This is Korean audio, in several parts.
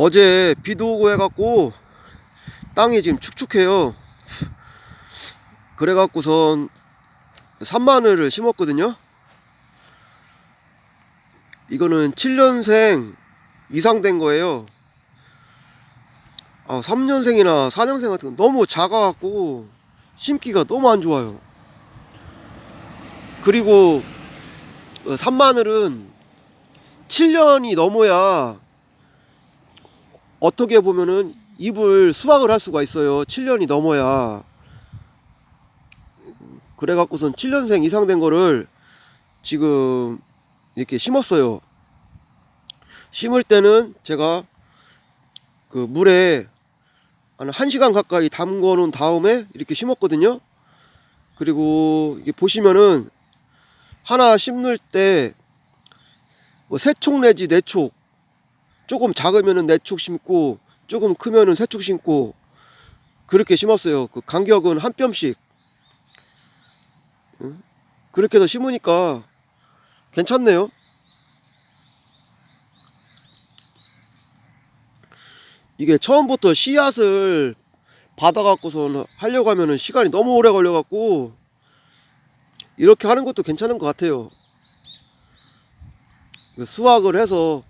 어제 비도 오고 해갖고 땅이 지금 축축해요. 그래갖고선 산마늘을 심었거든요. 이거는 7년생 이상 된 거예요. 아, 3년생이나 4년생 같은 건 너무 작아갖고 심기가 너무 안 좋아요. 그리고 어, 산마늘은 7년이 넘어야 어떻게 보면은 잎을 수확을 할 수가 있어요. 7년이 넘어야. 그래갖고선 7년생 이상 된 거를 지금 이렇게 심었어요. 심을 때는 제가 그 물에 한 1시간 가까이 담궈 놓은 다음에 이렇게 심었거든요. 그리고 이게 보시면은 하나 심을 때 뭐 세촉 내지 네촉 조금 작으면은 네촉 심고 조금 크면은 세촉 심고 그렇게 심었어요. 그 간격은 한 뼘씩. 응? 그렇게 해서 심으니까 괜찮네요. 이게 처음부터 씨앗을 받아갖고선 하려고 하면은 시간이 너무 오래 걸려갖고 이렇게 하는 것도 괜찮은 것 같아요. 그 수확을 해서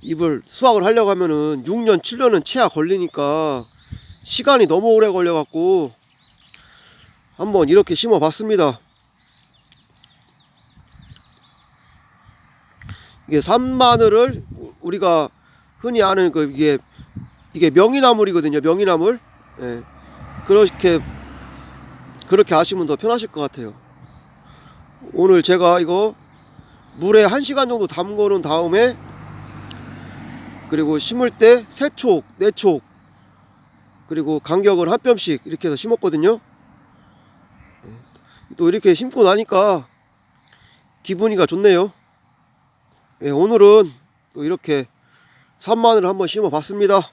잎을 수확을 하려고 하면은 6년, 7년은 채야 걸리니까 시간이 너무 오래 걸려 갖고 한번 이렇게 심어 봤습니다. 이게 산마늘을 우리가 흔히 아는 그 이게 이게 명이나물이거든요. 명이나물. 예. 그렇게 그렇게 아시면 더 편하실 것 같아요. 오늘 제가 이거 물에 1시간 정도 담궈 놓은 다음에 그리고 심을 때 세촉, 네촉 그리고 간격은 한 뼘씩 이렇게 해서 심었거든요. 예. 또 이렇게 심고 나니까 기분이가 좋네요. 예, 오늘은 또 이렇게 산마늘을 한번 심어 봤습니다.